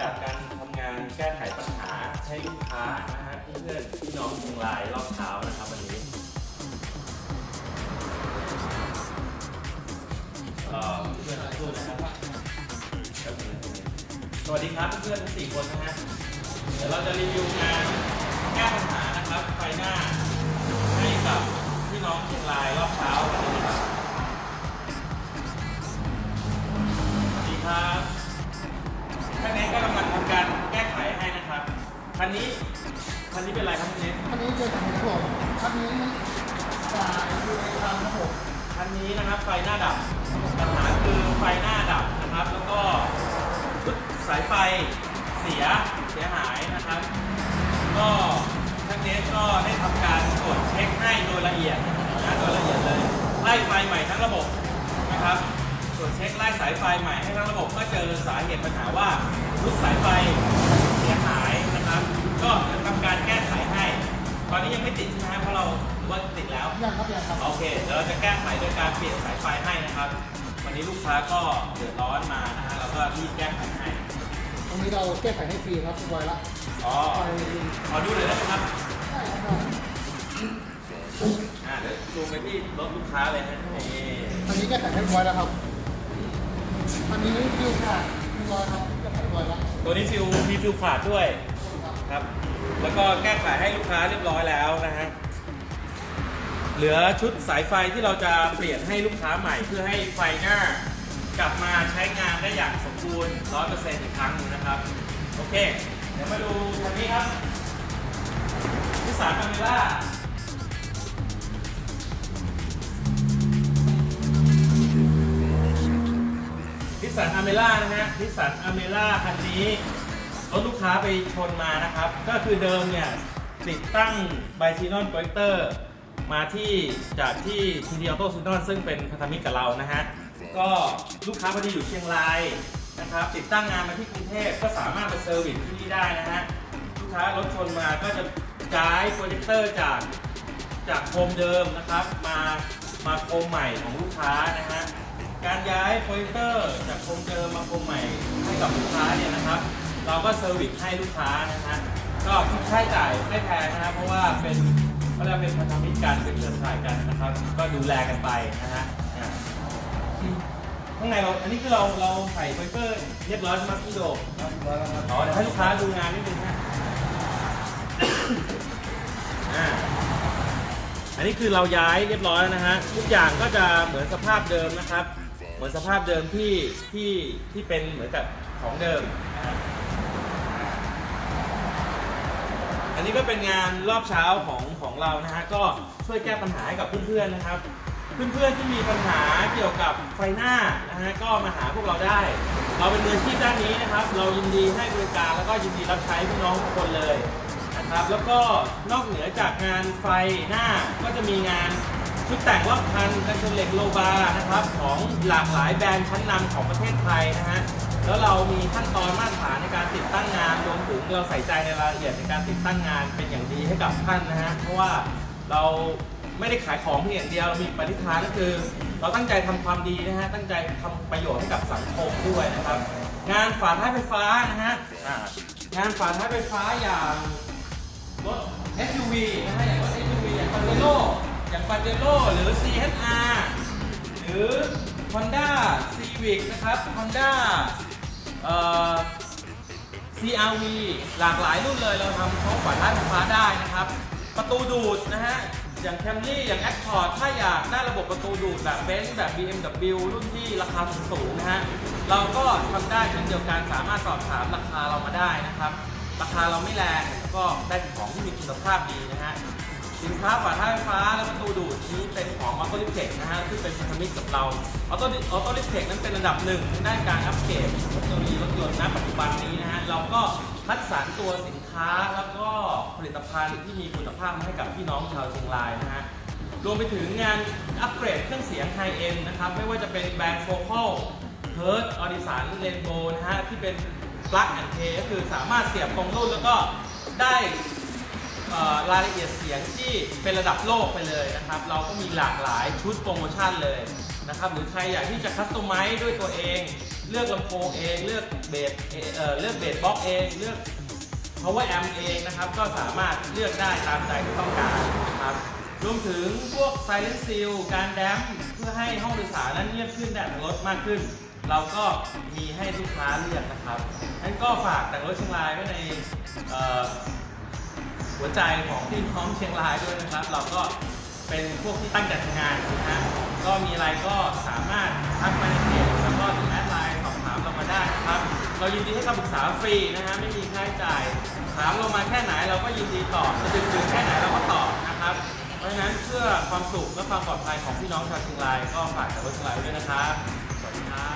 กาศการทำงานแก้ไขปัญหาให้ลูกค้านะฮะเพื่อนๆพี่น้องเชียงรายรอบเช้านะครับวันนี้เอ่อเพื่อนๆทุกท่านนะครับสวัสดีครับเพื่อนๆทั้งสี่คนนะฮะเดี๋ยวเราจะรีวิวงานแก้ปัญหานะครับไฟหน้าให้กับพี่น้องเชียงรายรอบเช้า นี้เป็นของผมคันนี้สายยูเอทางครับผมคันนี้นะครับไฟหน้าดับปัญหาคือไฟหน้าดับนะครับ แล้วก็ชุดสายไฟเสียเสียหายนะครับ ก็ท่านเน้ก็ได้ทำการตรวจเช็คให้โดยละเอียดนะโดยละเอียดเลยไล่ไฟใหม่ทั้งระบบนะครับตรวจเช็คไล่สายไฟใหม่ให้ทั้งระบบก็เจอสาเหตุปัญหาว่าชุดสายไฟเสียหายนะครับ ก็จะทำการแก้ไขให้ ตอนนี้ยังไม่ติดใช่ไหมครับเพราะเราหรือว่าติดแล้ว ยังครับยังครับ โอเคเดี๋ยวเราจะแก้ไขโดยการเปลี่ยนสายไฟให้นะครับ วันนี้ลูกค้าก็เดือดร้อนมานะฮะเราก็รีบแก้ไขให้ตรงนี้เราแก้ไขให้ฟรีครับเรียบร้อยละอ๋อไฟขอดูเลยได้ไหมครับได้ครับอ่าเดี๋ยวดูไปที่รถลูกค้าเลยฮะนี่อันนี้แก้ไขให้เรียบร้อยแล้วครับ อันนี้ฟิวขาดเรียบร้อยครับแก้ไขเรียบร้อยแล้วตัวนี้ฟิวมีฟิวขาดด้วยครับ แล้วก็แก้ไขให้ลูกค้าเรียบร้อยแล้วนะฮะเหลือชุดสายไฟที่เราจะเปลี่ยนให้ลูกค้าใหม่ เพื่อให้ไฟหน้ากลับมาใช้งานได้อย่างสมบูรณ์ 100%อีกครั้งหนึงนะครับ โอเค เดี๋ยวมาดูคันนี้ครับที่สารคาเมล่าพิสันอเมล่านะฮะพิสันอเมล่าคันนี้ รถลูกค้าไปชนมานะครับ ก็คือเดิมเนี่ยติดตั้งไบซีนอนโปรเจคเตอร์มาที่จากที่ทีดีออโต้ซีนอนซึ่งเป็นพันธมิตรกับเรานะฮะ ก็ลูกค้าพอดีอยู่เชียงรายนะครับ ติดตั้งงานมาที่กรุงเทพก็สามารถไปเซอร์วิสที่นี่ได้นะฮะ ลูกค้ารถชนมาก็จะย้ายโปรเจคเตอร์จากจากโคมเดิมนะครับ มามาโคมใหม่ของลูกค้านะฮะการย้ายโปรเจคเตอร์จากโคมเดิมมาโคมใหม่ให้กับลูกค้าเนี่ยนะครับ เราก็เซอร์วิสให้ลูกค้านะฮะก็คิดค่าใช้จ่ายไม่แพงนะครับเพราะว่าเป็นเขาเรียกว่าเป็นพันธมิตรกันเป็นเครือข่ายกันนะครับ ก็ดูแลกันไปนะฮะอ่าข้างในเราอันนี้คือเราเราใส่โปรเจคเตอร์เรียบร้อยใช่ไหมพี่โดอ๋อเดี๋ยวให้ลูกค้าดูงานนิดนึงฮะอ่าอันนี้คือเราย้ายเรียบร้อยแล้วนะฮะทุกอย่างก็จะเหมือนสภาพเดิมนะครับ เหมือนสภาพเดิมที่ที่ที่เป็นเหมือนกับของเดิมนะฮะ อันนี้ก็เป็นงานรอบเช้าของของเรานะฮะก็ช่วยแก้ปัญหาให้กับเพื่อนๆนะครับ เพื่อนๆที่มีปัญหาเกี่ยวกับไฟหน้านะฮะก็มาหาพวกเราได้ เราเป็นมืออาชีพด้านนี้นะครับ เรายินดีให้บริการแล้วก็ยินดีรับใช้พี่น้องทุกคนเลยนะครับ แล้วก็นอกเหนือจากงานไฟหน้าก็จะมีงาน ชุดแต่งรอบคันกันชนเหล็กโลบานะครับของหลากหลายแบรนด์ชั้นนำของประเทศไทยนะฮะแล้วเรามีขั้นตอนมาตรฐานในการติดตั้งงานรวมถึงเราใส่ใจในรายละเอียดในการติดตั้งงานเป็นอย่างดีให้กับท่านนะฮะเพราะว่าเราไม่ได้ขายของเพียงอย่างเดียวเรามีปณิธานก็คือ เราตั้งใจทำความดีนะฮะตั้งใจทำประโยชน์ให้กับสังคมด้วยนะครับ งานฝาท้ายไฟฟ้านะฮะงานฝาท้ายไฟฟ้าอย่างรถ SUV นะฮะอย่างรถ SUV อย่าง p a เ e โ o อย่าง p a เ e โ o หรือ CHR หรือ Honda Civic นะครับ Honda เอ่อ CRV หลากหลายรุ่นเลยเราทำช่องฝาท้ายไฟฟ้าได้นะครับ ประตูดูดนะฮะ อย่าง Camry อย่าง Accord ถ้าอยากได้ระบบประตูดูดแบบ Benz แบบ BMW รุ่นที่ราคาสูงๆนะฮะ เราก็ทำได้เช่นเดียวกันสามารถสอบถามราคาเรามาได้นะครับ ราคาเราไม่แรงก็ได้ของที่มีคุณภาพดีนะฮะ สินค้าฝาท้ายไฟฟ้าและประตูดูดนี้เป็นของ a u t o l i t e c h นะฮะซึ่งเป็นพันธมิตรกับเรา Auto Auto l i t e c h นั้นเป็นระดับหนึ่งในด้านการอัปเกรดเทคโนโลยีรถยนต์ณปัจจุบันนี้นะฮะเราก็คัดสรรตัวสินค้าแล้วก็ผลิตภัณฑ์ที่มีคุณภาพมาให้กับพี่น้องชาวเชียงรายนะฮะรวมไปถึงงานอัปเกรดเครื่องเสียงไฮเอ็นนะครับไม่ว่าจะเป็นแบรนด์โฟกัลเฮิร์ตออดิสันเรนโบนะฮะที่เป็นปลั๊กแอนเทก็คือสามารถเสียบตรงรุ่นแล้วก็ได้ รายละเอียดเสียงที่เป็นระดับโลกไปเลยนะครับ เราก็มีหลากหลายชุดโปรโมชั่นเลยนะครับ หรือใครอยากที่จะคัสตอมไมซ์ด้วยตัวเอง เลือกลำโพงเอง เลือกเบสเเลือกเบสบ็อกเอง เลือก power amp เองนะครับ ก็สามารถเลือกได้ตามใจที่ต้องการนะครับ รวมถึงพวก silent seal การแดมเพื่อให้ห้องโดยสารนั้นเงียบขึ้นแต่งรถมากขึ้น เราก็มีให้ลูกค้าเลือกนะครับงั้นก็ฝากแต่งรถเชียงรายไว้ใน หัวใจของพี่น้องเชียงรายด้วยนะครับ เราก็เป็นพวกที่ตั้งใจทำงานนะฮะก็มีอะไรก็สามารถทักมาในเพจแล้วก็แอดไลน์สอบถามเรามาได้นะครับ เรายินดีให้คำปรึกษาฟรีนะฮะไม่มีค่าใช้จ่าย ถามเรามาแค่ไหนเราก็ยินดีตอบจะดึกๆแค่ไหนเราก็ตอบนะครับ เพราะฉะนั้นเพื่อความสุขและความปลอดภัยของพี่น้องชาวเชียงรายก็ฝากแต่รถเชียงรายด้วยนะครับสวัสดีครับ